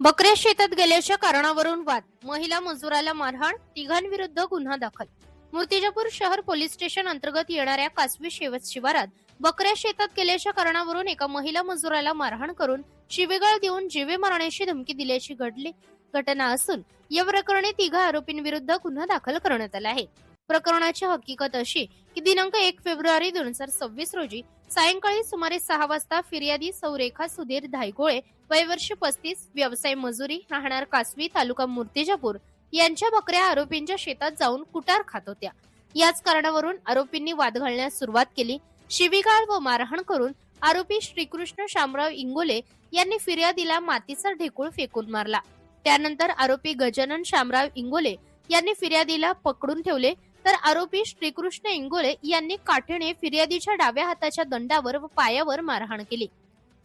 बकऱ्या शेतात गेल्याच्या कारणावरून वाद. महिला मजुराला मारहाण तिघांविरुद्ध गुन्हा दाखल. मूर्तिजापूर शहर पोलीस स्टेशन अंतर्गत येणाऱ्या कासवी शेवत शिवारात बकऱ्या शेतात गेल्याच्या कारणावरून एका महिला मजुराला मारहाण करून शिवेगाळ देऊन जीवे मारण्याची धमकी दिल्याची घडली. घटना असून या प्रकरणी तिघा आरोपींविरुद्ध गुन्हा दाखल करण्यात आला आहे. प्रकरणाची हकीकत अशी की दिनांक एक फेब्रुवारी दोन हजार सव्वीस रोजी सायंकाळी सुमारे सहा वाजता फिर्यादी सौरेखा सुधीर धायगोळे वयवर्ष पस्तीस व्यवसाय मजुरी राहणार कासवी तालुका मूर्तिजापूर यांच्या बकऱ्या आरोपींच्या शेतात जाऊन कुटार खात होत्या. याच कारणावरून आरोपींनी वाद घालण्यास सुरुवात केली. शिवीगाळ व मारहाण करून आरोपी श्रीकृष्ण शामराव इंगोले यांनी फिर्यादीला मातीचा ढेकूळ फेकून मारला. त्यानंतर आरोपी गजानन शामराव इंगोले यांनी फिर्यादीला पकडून ठेवले. तर आरोपी श्रीकृष्ण इंगोले यांनी काठीने फिर्यादीच्या डाव्या हाताच्या दंडावर व पायावर मारहाण केली.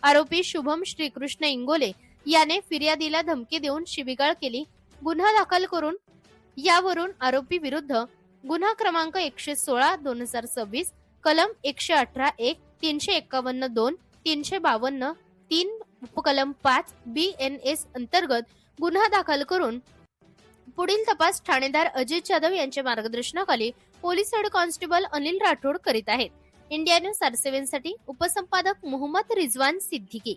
आरोपी शुभम श्रीकृष्ण इंगोले याने फिर्यादीला धमकी देऊन शिबिगाळ केली. गुन्हा दाखल करून यावरून आरोपी विरुद्ध गुन्हा क्रमांक एकशे सोळा दोन हजार सव्वीस कलम एकशे अठरा एक तीनशे एक्कावन्न दोन तीनशे बावन्न तीन उपकलम पाच बी एन एस अंतर्गत गुन्हा दाखल करून पुढील तपास ठाणेदार अजित जाधव यांच्या मार्गदर्शनाखाली police head constable Anil Rathod करीत आहेत. इंडिया न्यूज आर सेव्हनसाठी उपसंपादक मोहम्मद रिजवान सिद्दीकी.